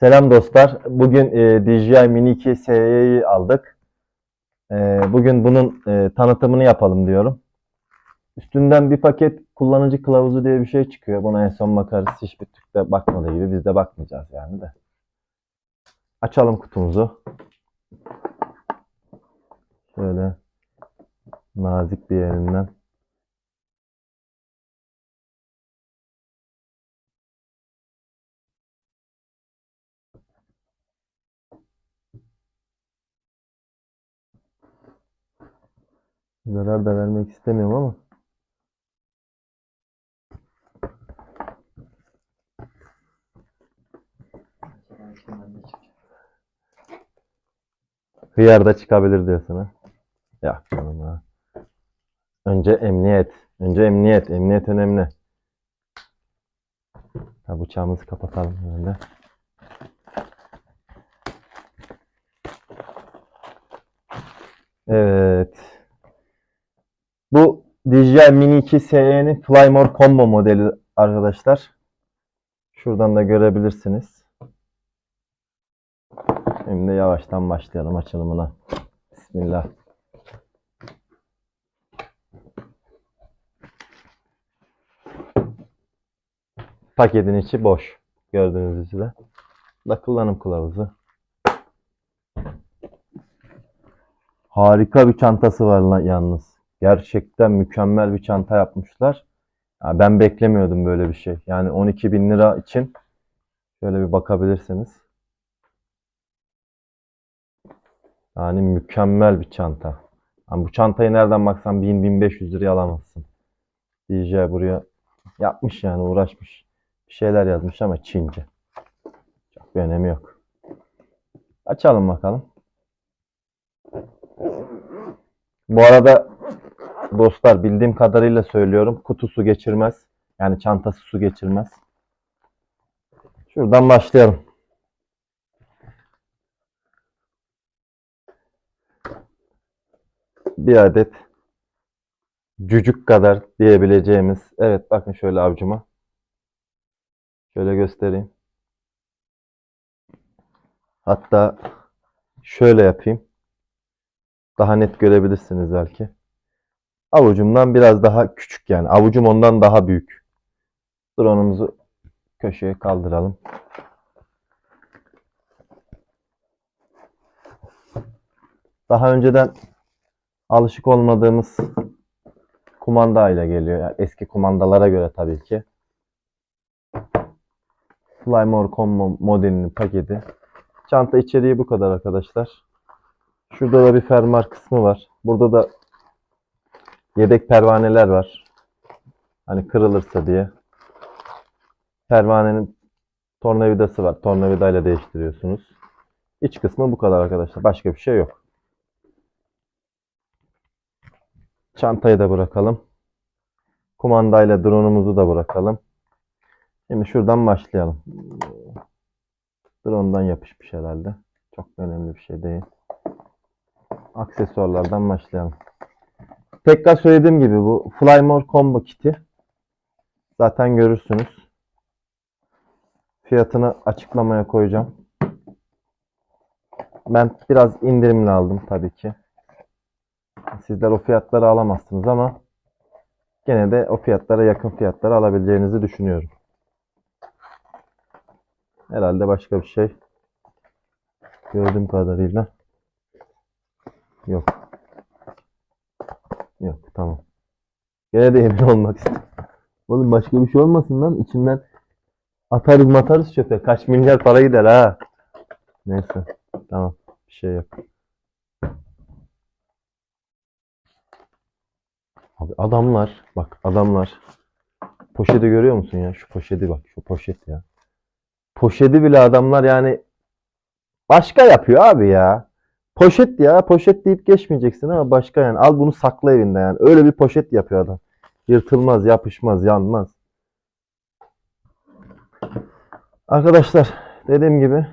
Selam dostlar. Bugün e, DJI Mini 2 SE'yi aldık. E, bugün bunun e, tanıtımını yapalım diyorum. Üstünden bir paket kullanıcı kılavuzu diye bir şey çıkıyor. Buna en son bakarız. Hiçbir Türk de bakmadığı gibi biz de bakmayacağız yani de. Açalım kutumuzu. Şöyle nazik bir yerinden. Zarar da vermek istemiyorum ama. Hıyar da çıkabilir diyorsun ha. Ya canım ha. Önce emniyet. Önce emniyet. Emniyet önemli. Ha, bıçağımızı kapatalım böyle. Evet. DJI Mini 2 SE'nin Flymore Combo modeli arkadaşlar. Şuradan da görebilirsiniz. Şimdi yavaştan başlayalım açılımına. Bismillah. Paketin içi boş. Gördüğünüz üzere. Da kullanım kılavuzu. Harika bir çantası var yalnız. Gerçekten mükemmel bir çanta yapmışlar. Ya ben beklemiyordum böyle bir şey. Yani 12 bin lira için şöyle bir bakabilirsiniz. Yani mükemmel bir çanta. Yani bu çantayı nereden baksan 1000-1500 liraya alamazsın. DJ buraya yapmış yani uğraşmış. Bir şeyler yazmış ama Çince. Çok bir önemi yok. Açalım bakalım. Bu arada dostlar bildiğim kadarıyla söylüyorum. Kutu su geçirmez. Yani çantası su geçirmez. Şuradan başlayalım. Bir adet cücük kadar diyebileceğimiz. Evet bakın şöyle avcuma. Şöyle göstereyim. Hatta şöyle yapayım. Daha net görebilirsiniz belki. Avucumdan biraz daha küçük yani. Avucum ondan daha büyük. Drone'umuzu köşeye kaldıralım. Daha önceden alışık olmadığımız kumanda ile geliyor. Yani eski kumandalara göre tabii ki. Flymore Combo modelinin paketi. Çanta içeriği bu kadar arkadaşlar. Şurada da bir fermuar kısmı var. Burada da yedek pervaneler var. Hani kırılırsa diye. Pervanenin tornavidası var. Tornavidayla değiştiriyorsunuz. İç kısmı bu kadar arkadaşlar. Başka bir şey yok. Çantayı da bırakalım. Kumandayla drone'umuzu da bırakalım. Şimdi şuradan başlayalım. Drone'dan yapışmış herhalde. Çok önemli bir şey değil. Aksesuarlardan başlayalım. Tekrar söylediğim gibi bu Flymore Combo Kit'i zaten görürsünüz. Fiyatını açıklamaya koyacağım. Ben biraz indirimli aldım tabii ki. Sizler o fiyatları alamazsınız ama gene de o fiyatlara yakın fiyatları alabileceğinizi düşünüyorum. Herhalde başka bir şey gördüğüm kadarıyla yok. Yok tamam. Gene de emin olmak istedim. Oğlum başka bir şey olmasın lan içinden atarız matarız çöpe. Kaç milyar para gider ha. Neyse tamam bir şey yok. Abi adamlar bak adamlar poşeti görüyor musun ya şu poşeti bak şu poşet ya. Poşeti bile adamlar yani başka yapıyor abi ya. Poşet ya poşet deyip geçmeyeceksin ama başka yani al bunu sakla evinde yani öyle bir poşet yapıyor adam. Yırtılmaz, yapışmaz, yanmaz. Arkadaşlar dediğim gibi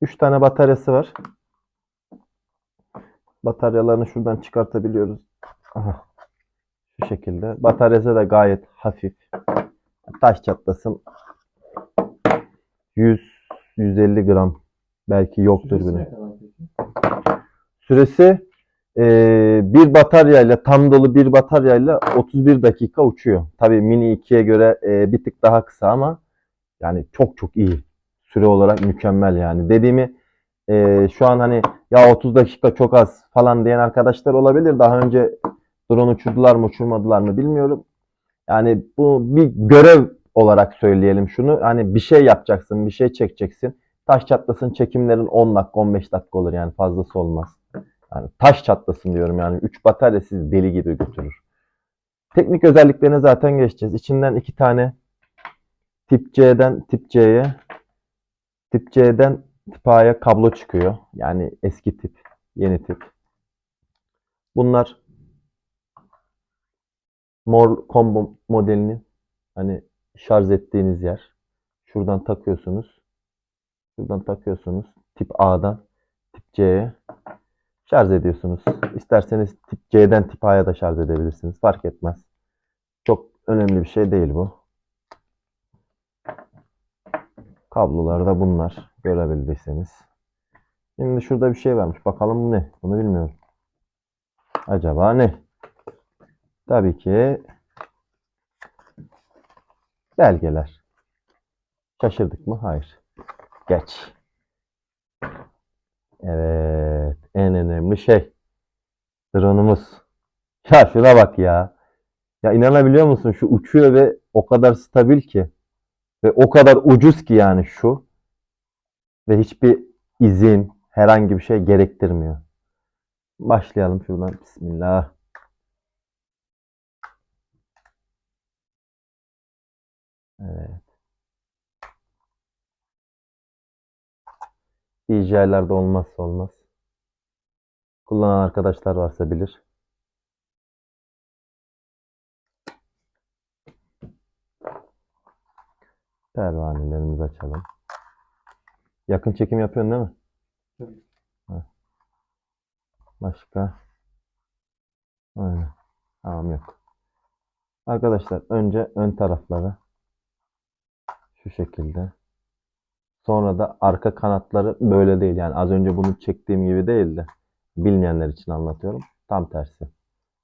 3 tane bataryası var. Bataryalarını şuradan çıkartabiliyoruz. Aha. Şu şekilde. Bataryası da gayet hafif. Taş çatlasın 100 150 gram belki yoktur bile. Süresi eee, bir bataryayla tam dolu bir bataryayla 31 dakika uçuyor. Tabii Mini 2'ye göre eee, bir tık daha kısa ama yani çok çok iyi. Süre olarak mükemmel yani. Dediğimi eee, şu an hani ya 30 dakika çok az falan diyen arkadaşlar olabilir. Daha önce drone uçurdular mı uçurmadılar mı bilmiyorum. Yani bu bir görev olarak söyleyelim şunu. Hani bir şey yapacaksın, bir şey çekeceksin. Taş çatlasın çekimlerin 10 dakika 15 dakika olur yani fazlası olmaz. Yani taş çatlasın diyorum yani 3 batarya sizi deli gibi götürür. Teknik özelliklerine zaten geçeceğiz. İçinden iki tane tip C'den tip C'ye tip C'den tip A'ya kablo çıkıyor. Yani eski tip, yeni tip. Bunlar Mor combo modelinin hani şarj ettiğiniz yer. Şuradan takıyorsunuz. Şuradan takıyorsunuz. Tip A'dan tip C'ye şarj ediyorsunuz. İsterseniz tip C'den tip A'ya da şarj edebilirsiniz. Fark etmez. Çok önemli bir şey değil bu. Kablolar da bunlar. Görebildiyseniz. Şimdi şurada bir şey varmış. Bakalım bu ne? Bunu bilmiyorum. Acaba ne? Tabii ki belgeler. Şaşırdık mı? Hayır. Geç. Evet. En önemli şey. Drone'umuz. Ya şuna bak ya. Ya inanabiliyor musun? Şu uçuyor ve o kadar stabil ki. Ve o kadar ucuz ki yani şu. Ve hiçbir izin, herhangi bir şey gerektirmiyor. Başlayalım şuradan. Bismillah. Evet. DJI'lerde olmazsa olmaz. Kullanan arkadaşlar varsa bilir. Pervanelerimizi açalım. Yakın çekim yapıyorsun değil mi? Tabii. Ha. Başka? Aynen. Tamam yok. Arkadaşlar önce ön tarafları şu şekilde. Sonra da arka kanatları böyle değil. Yani az önce bunu çektiğim gibi değildi. Bilmeyenler için anlatıyorum. Tam tersi.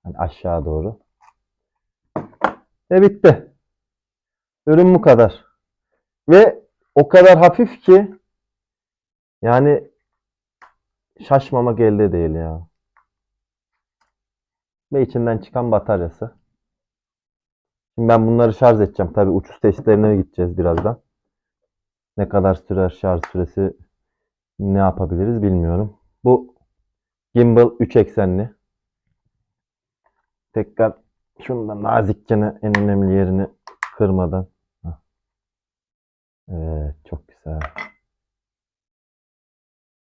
Yani aşağı doğru. Ve bitti. Ürün bu kadar. Ve o kadar hafif ki yani şaşmamak elde değil ya. Ve içinden çıkan bataryası. Şimdi ben bunları şarj edeceğim. Tabii uçuş testlerine gideceğiz birazdan. Ne kadar sürer şarj süresi ne yapabiliriz bilmiyorum. Bu gimbal 3 eksenli. Tekrar şunu da nazikçe en önemli yerini kırmadan. Evet çok güzel.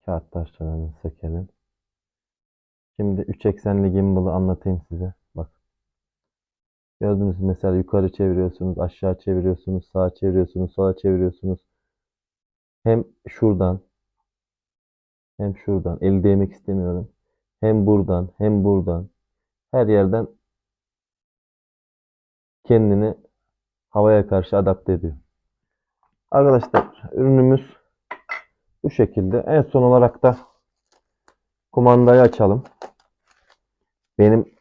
Kağıt parçalarını sökelim. Şimdi 3 eksenli gimbal'ı anlatayım size. Bak. Gördünüz mü? mesela yukarı çeviriyorsunuz, aşağı çeviriyorsunuz, sağa çeviriyorsunuz, sola çeviriyorsunuz. Hem şuradan hem şuradan el değmek istemiyorum. Hem buradan hem buradan her yerden kendini havaya karşı adapte ediyor. Arkadaşlar ürünümüz bu şekilde. En son olarak da kumandayı açalım. Benim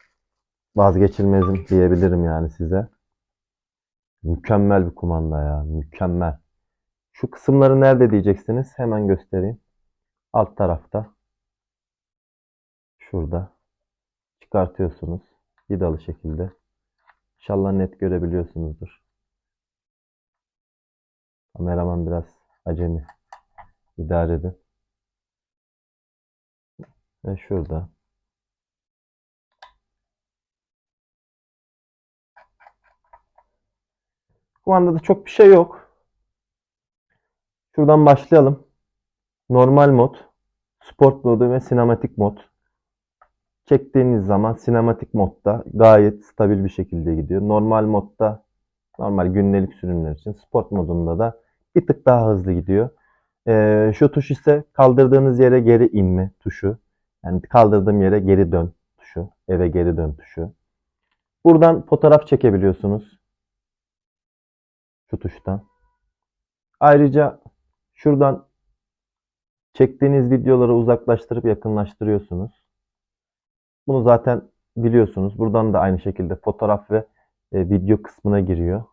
vazgeçilmezim diyebilirim yani size. Mükemmel bir kumanda ya. Mükemmel. Şu kısımları nerede diyeceksiniz? Hemen göstereyim. Alt tarafta. Şurada. Çıkartıyorsunuz. Vidalı şekilde. İnşallah net görebiliyorsunuzdur. Kameraman biraz acemi. İdare edin. Ve şurada. Kumandada çok bir şey yok. Şuradan başlayalım. Normal mod, sport modu ve sinematik mod. Çektiğiniz zaman sinematik modda gayet stabil bir şekilde gidiyor. Normal modda normal günlük sürümler için sport modunda da bir tık daha hızlı gidiyor. Ee, şu tuş ise kaldırdığınız yere geri inme tuşu. Yani kaldırdığım yere geri dön tuşu. Eve geri dön tuşu. Buradan fotoğraf çekebiliyorsunuz. Şu tuştan. Ayrıca şuradan Çektiğiniz videoları uzaklaştırıp yakınlaştırıyorsunuz. Bunu zaten biliyorsunuz. Buradan da aynı şekilde fotoğraf ve e, video kısmına giriyor.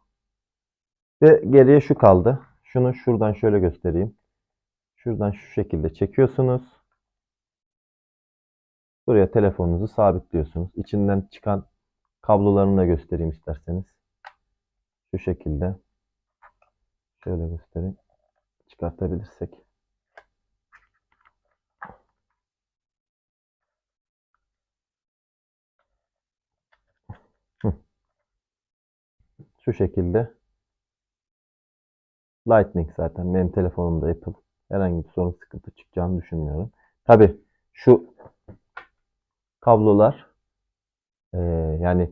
Ve geriye şu kaldı. Şunu şuradan şöyle göstereyim. Şuradan şu şekilde çekiyorsunuz. Buraya telefonunuzu sabitliyorsunuz. İçinden çıkan kablolarını da göstereyim isterseniz. Şu şekilde. Şöyle göstereyim. Çıkartabilirsek. Şu şekilde. Lightning zaten. Benim telefonumda Apple. Herhangi bir sorun sıkıntı çıkacağını düşünmüyorum. Tabi şu kablolar eee, yani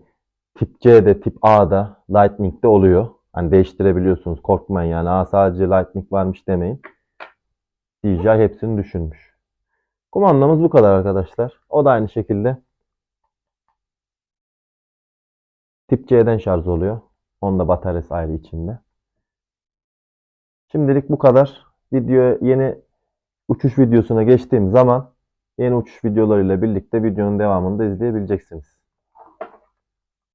tip C'de tip A'da Lightning'de oluyor. Hani değiştirebiliyorsunuz. Korkmayın yani. Aa, sadece Lightning varmış demeyin. DJI hepsini düşünmüş. Kumandamız bu kadar arkadaşlar. O da aynı şekilde tip C'den şarj oluyor. Onda bataryası ayrı içinde. Şimdilik bu kadar. Video yeni uçuş videosuna geçtiğim zaman yeni uçuş videolarıyla birlikte videonun devamını da izleyebileceksiniz.